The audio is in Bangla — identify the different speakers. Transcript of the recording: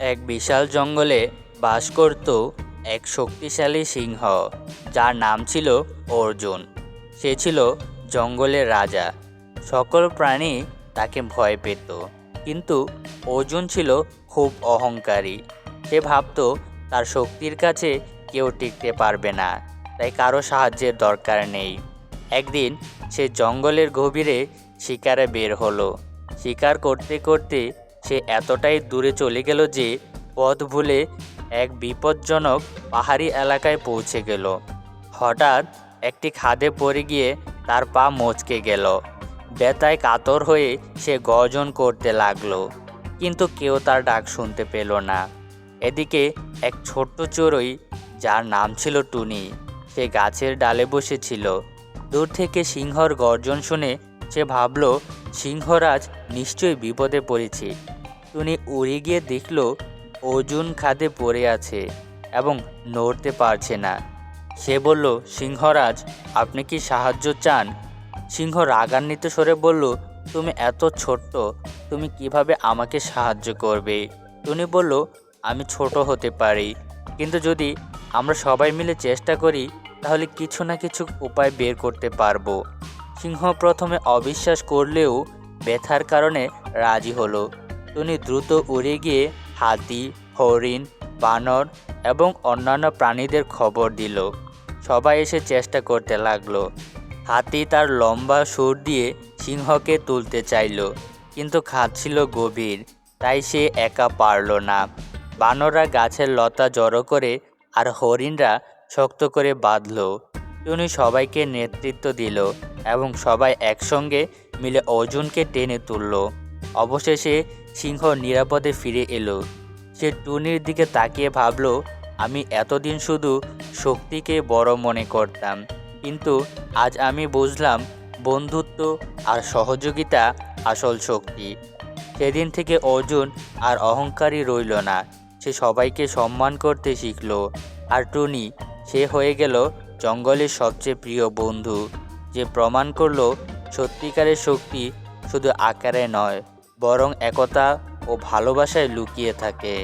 Speaker 1: এক বিশাল জঙ্গলে বাস করত এক শক্তিশালী সিংহ, যার নাম ছিল অর্জুন। সে ছিল জঙ্গলের রাজা। সকল প্রাণী তাকে ভয় পেত, কিন্তু অর্জুন ছিল খুব অহংকারী। সে ভাবতো, তার শক্তির কাছে কেউ টিকতে পারবে না, তাই কারও সাহায্যের দরকার নেই। একদিন সে জঙ্গলের গভীরে শিকারে বের হলো। শিকার করতে করতে সে এতটাই দূরে চলে গেল যে পথ ভুলে এক বিপজ্জনক পাহাড়ি এলাকায় পৌঁছে গেল। হঠাৎ একটি খাদে পড়ে গিয়ে তার পা মচকে গেল। ব্যথায় কাতর হয়ে সে গর্জন করতে লাগল, কিন্তু কেউ তার ডাক শুনতে পেল না। এদিকে এক ছোট্ট চড়ুই যার নাম ছিল টুনি, সে গাছের ডালে বসেছিল। দূর থেকে সিংহর গর্জন শুনে সে ভাবল, সিংহরাজ নিশ্চয়ই বিপদে পড়েছে। টুনি উড়ে গিয়ে দেখল অর্জুন খাদে পড়ে আছে এবং নড়তে পারছে না। সে বলল, সিংহরাজ, আপনি কি সাহায্য চান? সিংহ রাগান্বিত স্বরে বলল, তুমি এত ছোট্ট, তুমি কীভাবে আমাকে সাহায্য করবে? টুনি বলল, আমি ছোট হতে পারি, কিন্তু যদি আমরা সবাই মিলে চেষ্টা করি, তাহলে কিছু না কিছু উপায় বের করতে পারব। সিংহ প্রথমে অবিশ্বাস করলেও ব্যথার কারণে রাজি হলো। টুনি দ্রুত উড়ে গিয়ে হাতি, হরিণ, বানর এবং অন্যান্য প্রাণীদের খবর দিল। সবাই এসে চেষ্টা করতে লাগল। হাতি তার লম্বা সুর দিয়ে সিংহকে তুলতে চাইল, কিন্তু খাদ ছিল গভীর, তাই সে একা পারল না। বানররা গাছের লতা জড়ো করে আর হরিণরা শক্ত করে বাঁধল। টুনি সবাইকে নেতৃত্ব দিল এবং সবাই একসঙ্গে মিলে অর্জুনকে টেনে তুলল। অবশেষে সিংহ নিরাপদে ফিরে এলো। সে টুনির দিকে তাকিয়ে ভাবল, আমি এতদিন শুধু শক্তিকে বড় মনে করতাম, কিন্তু আজ আমি বুঝলাম বন্ধুত্ব আর সহযোগিতা আসল শক্তি। সেদিন থেকে অর্জুন আর অহংকারী রইল না, সে সবাইকে সম্মান করতে শিখল। আর টুনি, সে হয়ে গেল জঙ্গলের সবচেয়ে প্রিয় বন্ধু, যে প্রমাণ করল সত্যিকারের শক্তি শুধু আকারে নয়। বরং একতা ও ভালোবাসায় লুকিয়ে থাকে।